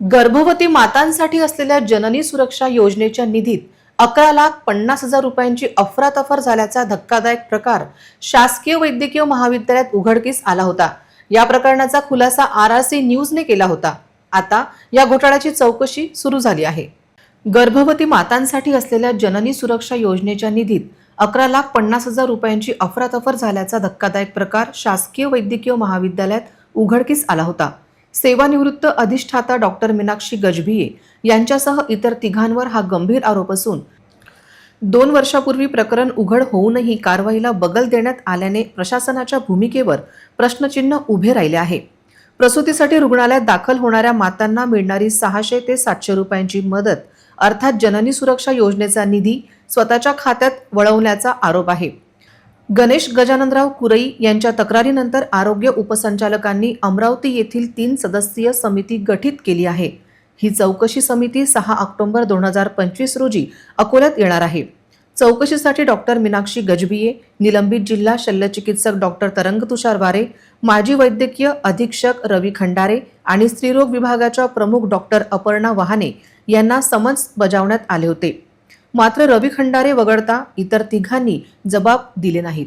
गर्भवती मातांसाठी असलेल्या जननी सुरक्षा योजनेच्या निधीत अकरा लाख पन्नास हजार रुपयांची अफरातफर झाल्याचा धक्कादायक प्रकार शासकीय वैद्यकीय महाविद्यालयात उघडकीस आला होता. या प्रकरणाचा खुलासा आर आर सी न्यूजने केला होता. आता या घोटाळ्याची चौकशी सुरू झाली आहे. गर्भवती मातांसाठी असलेल्या जननी सुरक्षा योजनेच्या निधीत अकरा लाख पन्नास हजार रुपयांची अफरातफर झाल्याचा धक्कादायक प्रकार शासकीय वैद्यकीय महाविद्यालयात उघडकीस आला होता. सेवानिवृत्त अधिष्ठाता डॉक्टर मीनाक्षी गजभिये यांच्यासह इतर तिघांवर हा गंभीर आरोप असून दोन वर्षापूर्वी प्रकरण उघड होऊनही कारवाईला बगल देण्यात आल्याने प्रशासनाच्या भूमिकेवर प्रश्नचिन्ह उभे राहिले आहे. प्रसूतीसाठी रुग्णालयात दाखल होणाऱ्या मातांना मिळणारी सहाशे ते सातशे रुपयांची मदत अर्थात जननी सुरक्षा योजनेचा निधी स्वतःच्या खात्यात वळवण्याचा आरोप आहे. गणेश गजाननराव कुरई यांच्या तक्रारीनंतर आरोग्य उपसंचालकांनी अमरावती येथील तीन सदस्यीय समिती गठीत केली आहे. ही चौकशी समिती सहा ऑक्टोबर दोन हजार पंचवीस रोजी अकोल्यात येणार आहे. चौकशीसाठी डॉक्टर मीनाक्षी गजबिये निलंबित जिल्हा शल्यचिकित्सक डॉक्टर तरंग तुषार वारे माजी वैद्यकीय अधीक्षक रवी खंडारे आणि स्त्रीरोग विभागाच्या प्रमुख डॉक्टर अपर्णा वहाने यांना समन्स बजावण्यात आले होते. मात्र रवी खंडारे वगळता इतर तिघांनी जबाब दिले नाहीत.